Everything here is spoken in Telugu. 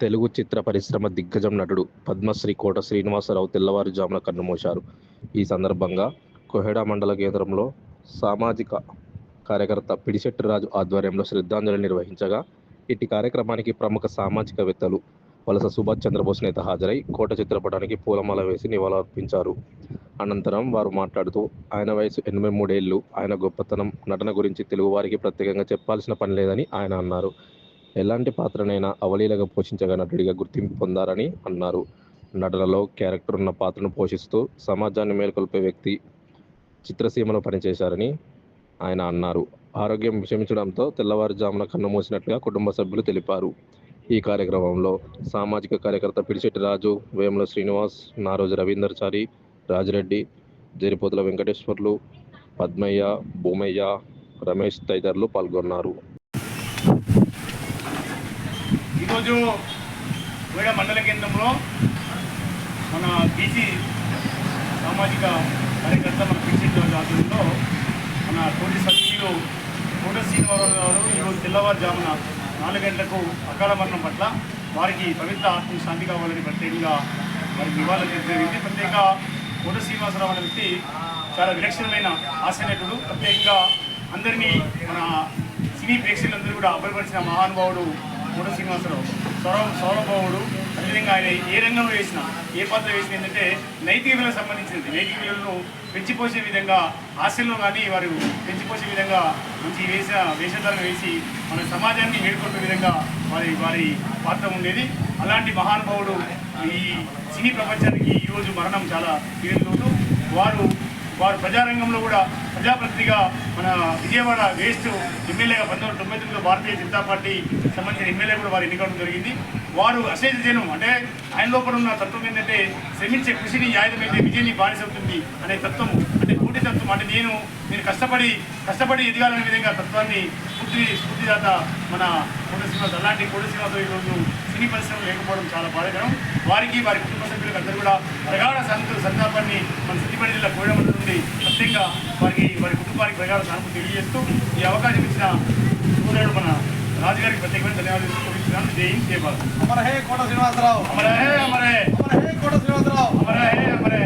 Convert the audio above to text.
తెలుగు చిత్ర పరిశ్రమ దిగ్గజం నటుడు పద్మశ్రీ కోట శ్రీనివాసరావు తెల్లవారుజామున కన్నుమూశారు ఈ సందర్భంగా కొహెడా మండల కేంద్రంలో సామాజిక కార్యకర్త పిడిశెట్టిరాజు ఆధ్వర్యంలో శ్రద్ధాంజలి నిర్వహించగా ఇట్టి కార్యక్రమానికి ప్రముఖ సామాజికవేత్తలు వలస సుభాష్ చంద్రబోస్ నేత హాజరై కోట చిత్రపటానికి పూలమాల వేసి నివాళులర్పించారు. అనంతరం వారు మాట్లాడుతూ ఆయన వయసు ఎనభై మూడేళ్ళు ఆయన గొప్పతనం నటన గురించి తెలుగువారికి ప్రత్యేకంగా చెప్పాల్సిన పని లేదని ఆయన అన్నారు. ఎలాంటి పాత్రనైనా అవలీలగా పోషించగా నటుడిగా గుర్తింపు పొందారని అన్నారు. నటనలో క్యారెక్టర్ ఉన్న పాత్రను పోషిస్తూ సమాజాన్ని మేల్కొల్పే వ్యక్తి చిత్రసీమలో పనిచేశారని ఆయన అన్నారు. ఆరోగ్యం విషమించడంతో తెల్లవారుజామున కన్నుమూసినట్లుగా కుటుంబ సభ్యులు తెలిపారు. ఈ కార్యక్రమంలో సామాజిక కార్యకర్త పిడిశెట్టి రాజు వేముల శ్రీనివాస్ నారోజు రవీందర్చారి రాజిరెడ్డి జరిపోతుల వెంకటేశ్వర్లు పద్మయ్య భూమయ్య రమేష్ తదితరులు పాల్గొన్నారు. ఈరోజు వేడ మండల కేంద్రంలో మన బీసీ సామాజిక కార్యకర్త మన బీసీ ఆధ్వర్యంలో మన తోటి సభ్యులు కోట శ్రీనివాసరావు గారు ఈరోజు తెల్లవారుజామున నాలుగు గంటలకు అకాల మరణం పట్ల వారికి పవిత్ర ఆత్మ శాంతి కావాలని ప్రత్యేకంగా వారికి నివాళులు జరిగింది ప్రత్యేకంగా కోట శ్రీనివాసరావు అనే వ్యక్తి చాలా విలక్షణమైన హాస్యనటుడు ప్రత్యేకంగా అందరినీ మన సినీ ప్రేక్షకులందరూ కూడా అభయపరిచిన మహానుభావుడు కోట శ్రీనివాసరావు. సౌరవ సౌరభావుడు అదేవిధంగా ఆయన ఏ రంగంలో వేసిన ఏ పాత్ర వేసిన ఏంటంటే నైతిక విలువలకు సంబంధించినది. నైతిక విలువలను పెంచిపోసే విధంగా హాస్యంలో కానీ వారు పెంచిపోసే విధంగా మంచి వేష వేషధారణ వేసి మన సమాజాన్ని మేల్కొల్పే విధంగా వారి వారి పాత్ర ఉండేది. అలాంటి మహానుభావుడు ఈ సినీ ప్రపంచానికి ఈరోజు మరణం చాలా తీరుతూ వారు వారు ప్రజారంగంలో కూడా ప్రజాప్రతినిధిగా మన విజయవాడ వేస్ట్ ఎమ్మెల్యేగా పంతొమ్మిది వందల తొంభై తొమ్మిదిలో భారతీయ జనతా పార్టీ సంబంధించిన ఎమ్మెల్యే కూడా వారు ఎన్నికవడం జరిగింది. వారు అశేష జనం అంటే ఆయన లోపల ఉన్న తత్వం ఏంటంటే శ్రమించే కృషిని ఆయుధమైతే విజయాన్ని బానిసవుతుంది అనే తత్వము అంటే పూర్తి తత్వం. అంటే నేను నేను కష్టపడి కష్టపడి ఎదగాలనే విధంగా తత్వాన్ని స్ఫూర్తి స్ఫూర్తిదాత మన కోట శ్రీనివాస్ అలాంటి కోట శ్రీనివాస్ ఈరోజు సినీ పరిశ్రమ లేకపోవడం చాలా బాధాకరం. వారికి వారి కుటుంబ సభ్యులకు అందరూ కూడా ప్రగాఢ సంత సంతాపాన్ని మన సిద్దిపేట జిల్లా కోయడం నుండి ప్రత్యేకంగా వారికి ప్రగాఢ సానుభూతి తెలియజేస్తూ ఈ అవకాశం ఇచ్చిన సోదరుడు మన రాజుగారికి ప్రత్యేకమైన ధన్యవాదాలు చూపించినాను జై హింద్ జై భారత్. అమర హే కోట శ్రీనివాసరావు. అమర హే అమరే అమర హే కోట శ్రీనివాసరావు. అమర హే అమరే